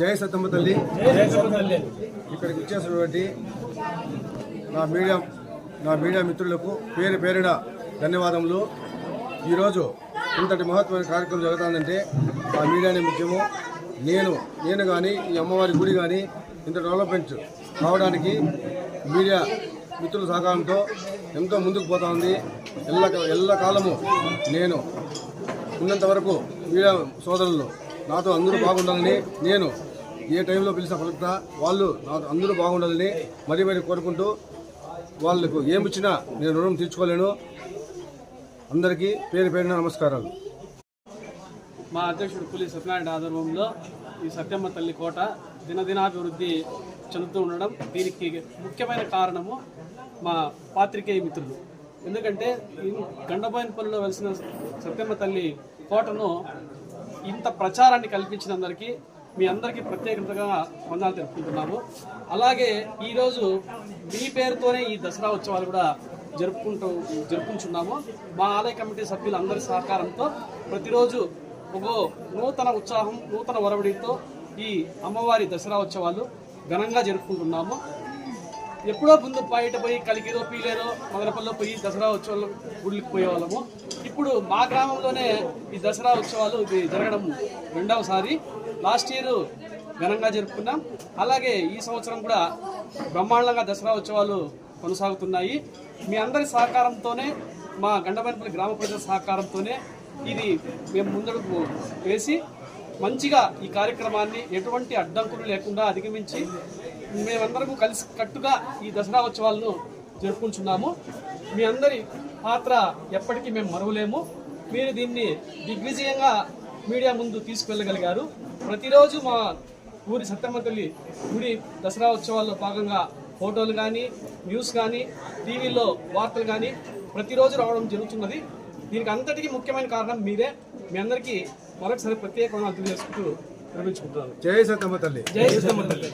జయ సత్తమ్మ తల్లి. ఇక్కడికి వచ్చేసినటువంటి నా మీడియా నా మీడియా మిత్రులకు పేరు పేరిన ధన్యవాదములు. ఈరోజు ఇంతటి మహత్వమైన కార్యక్రమం జరుగుతుందంటే ఆ మీడియానే ముఖ్యము. నేను నేను కానీ ఈ అమ్మవారి గుడి కానీ ఇంత డెవలప్మెంట్ కావడానికి మీడియా మిత్రుల సహకారంతో ఎంతో ముందుకు పోతా ఉంది ఎల్ల ఎల్ల కాలము నేను ఉన్నంత వరకు మీడియా సోదరులు నాతో అందరూ బాగుండాలని నేను ఏ టైంలో పిలిచిన పలుకుతా వాళ్ళు నాతో అందరూ బాగుండాలని మరీ మరీ కోరుకుంటూ వాళ్ళకు ఏమి ఇచ్చినా నేను రుణం తీర్చుకోలేను. అందరికీ పేరు పేరున నమస్కారాలు. మా అధ్యక్షుడు పులి సత్యనారాయణ ఆధ్వర్యంలో ఈ సత్యమ్మ తల్లి కోట దినదినాభివృద్ధి చెందుతూ ఉండడం దీనికి ముఖ్యమైన కారణము మా పాత్రికేయ మిత్రులు. ఎందుకంటే ఈ గండబోయినపల్లిలో వెలిసిన సత్యమ్మ తల్లి కోటను ఇంత ప్రచారాన్ని కల్పించినందరికీ మీ అందరికీ ప్రత్యేకంగా వందనాలు తెలుపుకుంటున్నాము. అలాగే ఈరోజు మీ పేరుతోనే ఈ దసరా ఉత్సవాలు కూడా జరుపుకుంటూ జరుపుకుంటున్నాము. మా ఆలయ కమిటీ సభ్యులందరి సహకారంతో ప్రతిరోజు ఒక నూతన ఉత్సాహం నూతన ఒరవడితో ఈ అమ్మవారి దసరా ఉత్సవాలు ఘనంగా జరుపుకుంటున్నాము. ఎప్పుడో ముందు బయట పోయి కలిగిరో పీలేరో మదనపల్లిలో పోయి దసరా ఉత్సవాలు గుడికి పోయేవాళ్ళము. ఇప్పుడు మా గ్రామంలోనే ఈ దసరా ఉత్సవాలు ఇది జరగడం రెండవసారి. లాస్ట్ ఇయర్ ఘనంగా జరుపుకున్నాం. అలాగే ఈ సంవత్సరం కూడా బ్రహ్మాండంగా దసరా ఉత్సవాలు కొనసాగుతున్నాయి. మీ అందరి సహకారంతోనే మా గండమైనపల్లి గ్రామ ప్రజల సహకారంతోనే ఇది మేము ముందడుగు వేసి మంచిగా ఈ కార్యక్రమాన్ని ఎటువంటి అడ్డంకులు లేకుండా అధిగమించి మేమందరము కలిసి కట్టుగా ఈ దసరా ఉత్సవాలను జరుపుకుంటున్నాము. మీ అందరి పాత్ర ఎప్పటికీ మేము మరువలేము. మీరు దీన్ని దిగ్విజయంగా మీడియా ముందు తీసుకువెళ్ళగలిగారు. ప్రతిరోజు మా ఊరి సత్యమ్మ తల్లి గుడి దసరా ఉత్సవాల్లో భాగంగా ఫోటోలు కానీ న్యూస్ కానీ టీవీలో వార్తలు కానీ ప్రతిరోజు రావడం జరుగుతున్నది. దీనికి అంతటికీ ముఖ్యమైన కారణం మీరే. మీ అందరికీ మరొకసారి ప్రత్యేకంగా తెలియజేసుకుంటూ నిర్మించుకుంటున్నాను జై సత్తమ్మ తల్లి. జై సత్యమ్మ తల్లి.